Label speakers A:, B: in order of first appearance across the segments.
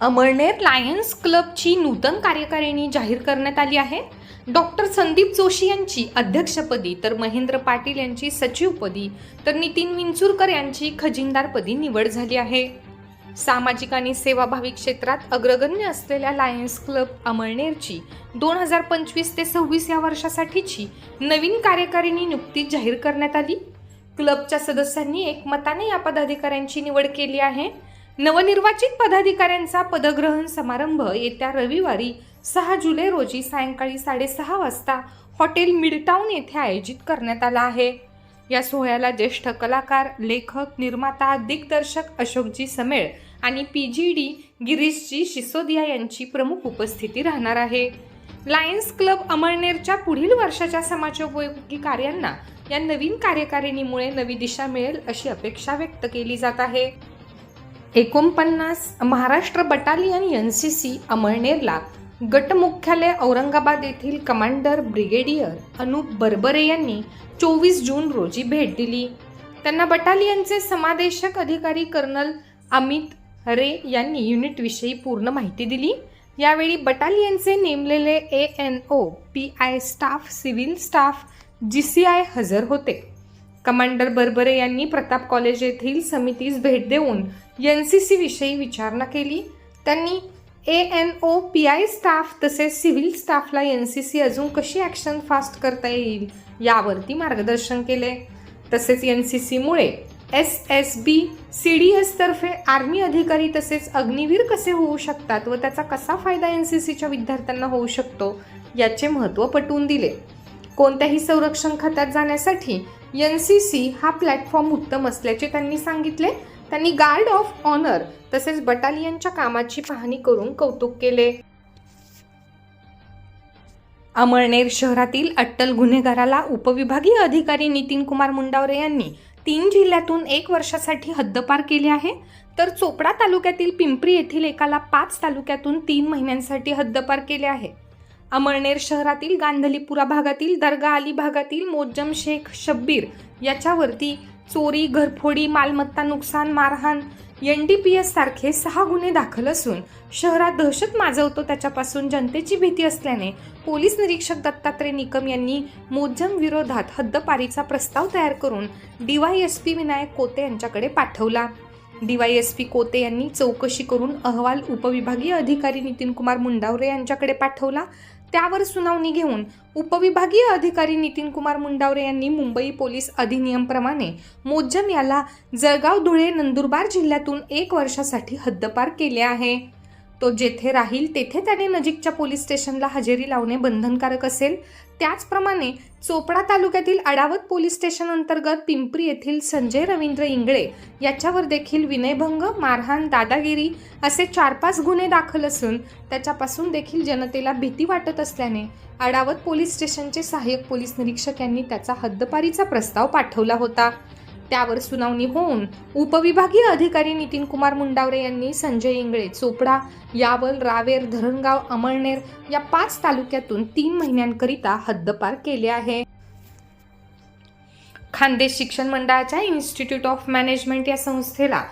A: Amalner Lions क्लबची नूतन कार्यकारिणी जाहीर करण्यात आली आहे. डॉक्टर संदीप जोशी यांची अध्यक्षपदी तर महेंद्र पाटील यांची सचिवपदी तर नितीन विंचुरकर यांची खजिनदारपदी निवड झाली आहे. सामाजिक आणि सेवाभावी क्षेत्रात अग्रगण्य असलेल्या लायन्स क्लब अमळनेरची दोन हजार पंचवीस ते सव्वीस या वर्षासाठीची नवीन कार्यकारिणी नुकतीच जाहीर करण्यात आली. क्लबच्या सदस्यांनी एकमताने या पदाधिकाऱ्यांची निवड केली आहे. नवनिर्वाचित पदाधिकाऱ्यांचा पदग्रहण समारंभ येत्या रविवारी सहा जुलै रोजी सायंकाळी साडेसहा वाजता हॉटेल मिडटाऊन येथे आयोजित करण्यात आला आहे. या सोहळ्याला ज्येष्ठ कलाकार लेखक निर्माता दिग्दर्शक अशोकजी समेळ आणि P G D Girishji Sisodia यांची प्रमुख उपस्थिती राहणार आहे. लायन्स क्लब अमळनेरच्या पुढील वर्षाच्या समाजोपयोगी कार्यांना या नवीन कार्यकारिणीमुळे नवी दिशा मिळेल अशी अपेक्षा व्यक्त केली जात आहे. एकोणपन्नास Maharashtra battalion N C C अमळनेरला गट मुख्यालय औरंगाबाद येथील कमांडर ब्रिगेडियर अनुप बरबरे यांनी चोवीस जून रोजी भेट दिली. त्यांना बटालियनचे समादेशक अधिकारी कर्नल अमित रे यांनी युनिटविषयी पूर्ण माहिती दिली. यावेळी बटालियनचे नेमलेले A N O P I staff civil staff G C I हजर होते. कमांडर बर्बरे यांनी प्रताप कॉलेज येथील समितीस भेट देऊन एन सी सी विषयी विचारणा केली. त्यांनी A N O P I staff तसेच सिव्हिल स्टाफला एन सी सी अजून कशी ॲक्शन फास्ट करता येईल यावरती मार्गदर्शन केले. तसेच N C सीमुळे S S B C D एसतर्फे army अधिकारी तसेच अग्निवीर कसे होऊ शकतात व त्याचा कसा फायदा एन सी सीच्या विद्यार्थ्यांना होऊ शकतो याचे महत्त्व पटवून दिले. कोणत्याही संरक्षण खात्यात जाण्यासाठी एन सी सी हा प्लॅटफॉर्म उत्तम असल्याचे त्यांनी सांगितले. त्यांनी गार्ड ऑफ ऑनर तसेच बटालियनच्या कामाची पाहणी करून कौतुक केले. अमळनेर शहरातील अट्टल गुन्हेगाराला उपविभागीय अधिकारी नितीन कुमार मुंडावरे यांनी तीन जिल्ह्यातून एक वर्षासाठी हद्दपार केले आहे. तर चोपडा तालुक्यातील पिंपरी येथील एकाला पाच तालुक्यातून तीन महिन्यांसाठी हद्दपार केले आहे. अमळनेर शहरातील गांधलीपुरा भागातील दर्गा अली भागातील मोज्जम शेख शब्बीर याच्यावरती चोरी घरफोडी मालमत्ता नुकसान मारहाण एन डी पी एस सारखे सहा गुन्हे दाखल असून शहरात दहशत माजवतो त्याच्यापासून जनतेची भीती असल्याने पोलीस निरीक्षक दत्तात्रय निकम यांनी मोज्जम विरोधात हद्दपारीचा प्रस्ताव तयार करून डीवायएसपी विनायक कोते यांच्याकडे पाठवला. डीवायएसपी कोते यांनी चौकशी करून अहवाल उपविभागीय अधिकारी नितीन कुमार मुंडावरे यांच्याकडे पाठवला. त्यावर सुनावणी घेऊन उपविभागीय अधिकारी नितीन कुमार मुंडावरे यांनी मुंबई पोलीस अधिनियमप्रमाणे मोज्जम याला जळगाव धुळे नंदुरबार जिल्ह्यातून एक वर्षासाठी हद्दपार केले आहे. तो जेथे राहील तेथे त्याने नजीकच्या पोलीस स्टेशनला हजेरी लावणे बंधनकारक असेल. त्याचप्रमाणे चोपडा तालुक्यातील अडावत पोलीस स्टेशन अंतर्गत पिंपरी येथील संजय रवींद्र इंगळे याच्यावर देखील विनयभंग मारहाण दादागिरी असे चार पाच गुन्हे दाखल असून त्याच्यापासून देखील जनतेला भीती वाटत असल्याने अडावत पोलीस स्टेशनचे सहाय्यक पोलीस निरीक्षक यांनी त्याचा हद्दपारीचा प्रस्ताव पाठवला होता. त्यावर सुनावणी होऊन उपविभागीय अधिकारी नितीन कुमार मुंडावरे यांनी संजय इंगळे चोपडा यावल रावेर धरणगाव अमळनेर या पाच तालुक्यातून तीन महिन्यांकरिता हद्दपार केले आहे. खानदेश शिक्षण मंडळाच्या इन्स्टिट्यूट ऑफ मॅनेजमेंट या संस्थेला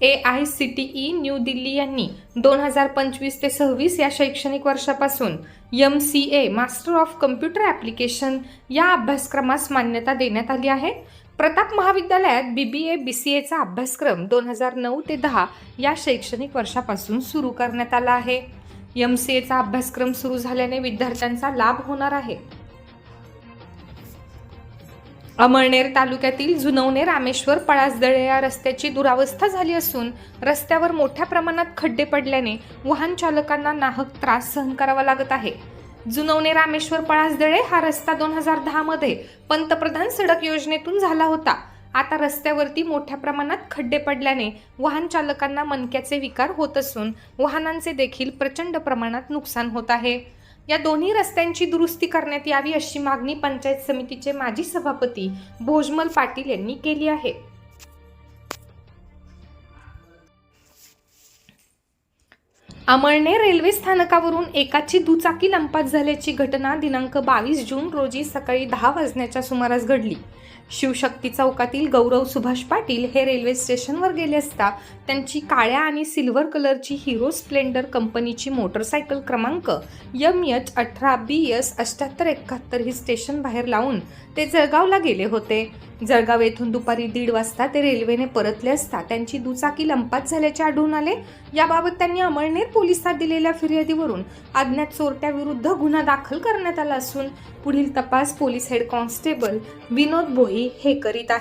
A: A I C T E New Delhi यांनी दोन हजार पंचवीस ते सव्वीस या शैक्षणिक वर्षापासून M C A master of computer application या अभ्यासक्रमास मान्यता देण्यात आली आहे. प्रताप महाविद्यालयात बी बी ए बी सी एचा अभ्यासक्रम दोन हजार नऊ ते दहा या शैक्षणिक वर्षापासून सुरू करण्यात आला आहे. एम सी एचा अभ्यासक्रम सुरू झाल्याने विद्यार्थ्यांचा लाभ होणार आहे. अमळनेर तालुक्यातील जुनवणे रामेश्वर पळासदळे या रस्त्याची दुरावस्था झाली असून रस्त्यावर मोठ्या प्रमाणात खड्डे पडल्याने वाहन चालकांना नाहक त्रास सहन करावा लागत आहे. जुनवणे रामेश्वर पळासदळे हा रस्ता दोन हजार दहामध्ये पंतप्रधान सडक योजनेतून झाला होता. आता रस्त्यावरती मोठ्या प्रमाणात खड्डे पडल्याने वाहन चालकांना मनक्याचे विकार होत असून वाहनांचे देखील प्रचंड प्रमाणात नुकसान होत आहे. या दोन्ही रस्त्यांची दुरुस्ती करण्यात यावी अशी मागणी पंचायत समितीचे माजी सभापती भोजमल पाटील यांनी केली आहे. अमळनेर रेल्वे स्थानकावरून एकाची दुचाकी लंपात झाल्याची घटना दिनांक बावीस जून रोजी सकाळी दहा वाजण्याच्या सुमारास घडली. शिवशक्ती चौकातील गौरव सुभाष पाटील हे रेल्वे स्टेशनवर गेले असता त्यांची काळ्या आणि सिल्वर कलरची हिरो स्प्लेंडर कंपनीची मोटरसायकल क्रमांक यम एच अठरा बी एस अठ्याहत्तर एकाहत्तर ही स्टेशन बाहेर लावून ते जळगावला गेले होते. जळगाव येथून दुपारी दीड वाजता ते रेल्वेने परतले असता त्यांची दुचाकी लंपात झाल्याचे आढळून आले. याबाबत त्यांनी अमळनेर पोलिसात दिलेल्या फिर्यादीवरून अज्ञात चोरट्याविरुद्ध गुन्हा दाखल करण्यात आला असून पुढील तपास police head constable Vinod Bhoi हे करीत आहेत.